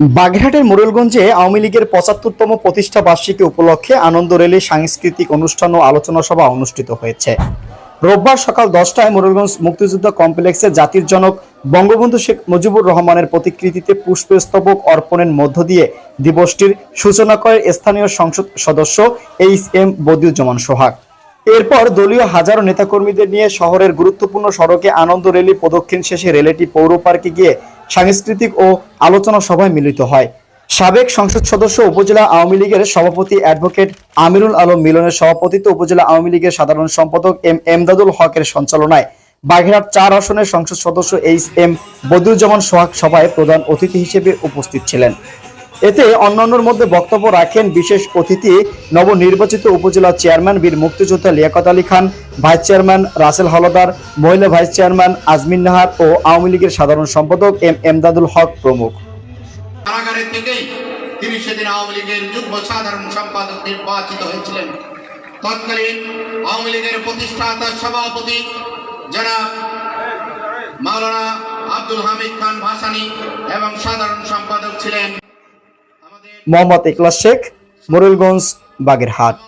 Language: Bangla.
বাগেরহাটের মোরেলগঞ্জে আওয়ামী লীগের পঁচাত্তরতম প্রতিষ্ঠা বার্ষিকী উপলক্ষে আনন্দ র্যালি সাংস্কৃতিক অনুষ্ঠান ও আলোচনা সভা অনুষ্ঠিত হয়েছে। রোববার সকাল দশটায় মোরেলগঞ্জ মুক্তিযুদ্ধ কমপ্লেক্সে জাতির জনক বঙ্গবন্ধু শেখ মুজিবুর রহমানের প্রতিকৃতিতে পুষ্পস্তবক অর্পণের মধ্য দিয়ে দিবসটির সূচনা করে স্থানীয় সংসদ সদস্য এইচ এম বদিউজ্জামান সোহাগ। এরপর দলীয় হাজারো নেতাকর্মীদের নিয়ে শহরের গুরুত্বপূর্ণ সড়কে আনন্দ রেলি প্রদক্ষিণ শেষে রেলেটি পৌর পার্কে গিয়ে সাংস্কৃতিক ও আলোচনা সভায় মিলিত হয়। সাবেক সংসদ সদস্য উপজেলা আওয়ামী লীগের সভাপতি অ্যাডভোকেট আমিরুল আলম মিলনের সভাপতিত্বে উপজেলা আওয়ামী লীগের সাধারণ সম্পাদক এম এমদাদুল হকের সঞ্চালনায় বাঘেরহাট চার আসনের সংসদ সদস্য এইচ এম বদুজ্জামান সোহাগ সভায় প্রধান অতিথি হিসেবে উপস্থিত ছিলেন। এতে অন্যান্যর মধ্যে বক্তব্য রাখেন বিশেষ অতিথি নবনির্বাচিত উপজেলা চেয়ারম্যান বীর মুক্তিযোদ্ধা লিয়াকত আলী খান, ভাইস চেয়ারম্যান রাসেল হলদার, মহিলা ভাইস চেয়ারম্যান আজমিন নাহার ও আওয়ামী লীগের সাধারণ সম্পাদক এম এমদাদুল হক প্রমুখ। তিনি সেদিন আওয়ামী লীগের যুগ্ম সাধারণ সম্পাদক নির্বাচিত হয়েছিলেন। তৎকালীন আওয়ামী লীগের প্রতিষ্ঠাতা সভাপতি মাওলানা আব্দুল হামিদ খান ভাসানী এবং মোহাম্মদ ইকলাস শেখ মোরেলগঞ্জ বাগেরহাট।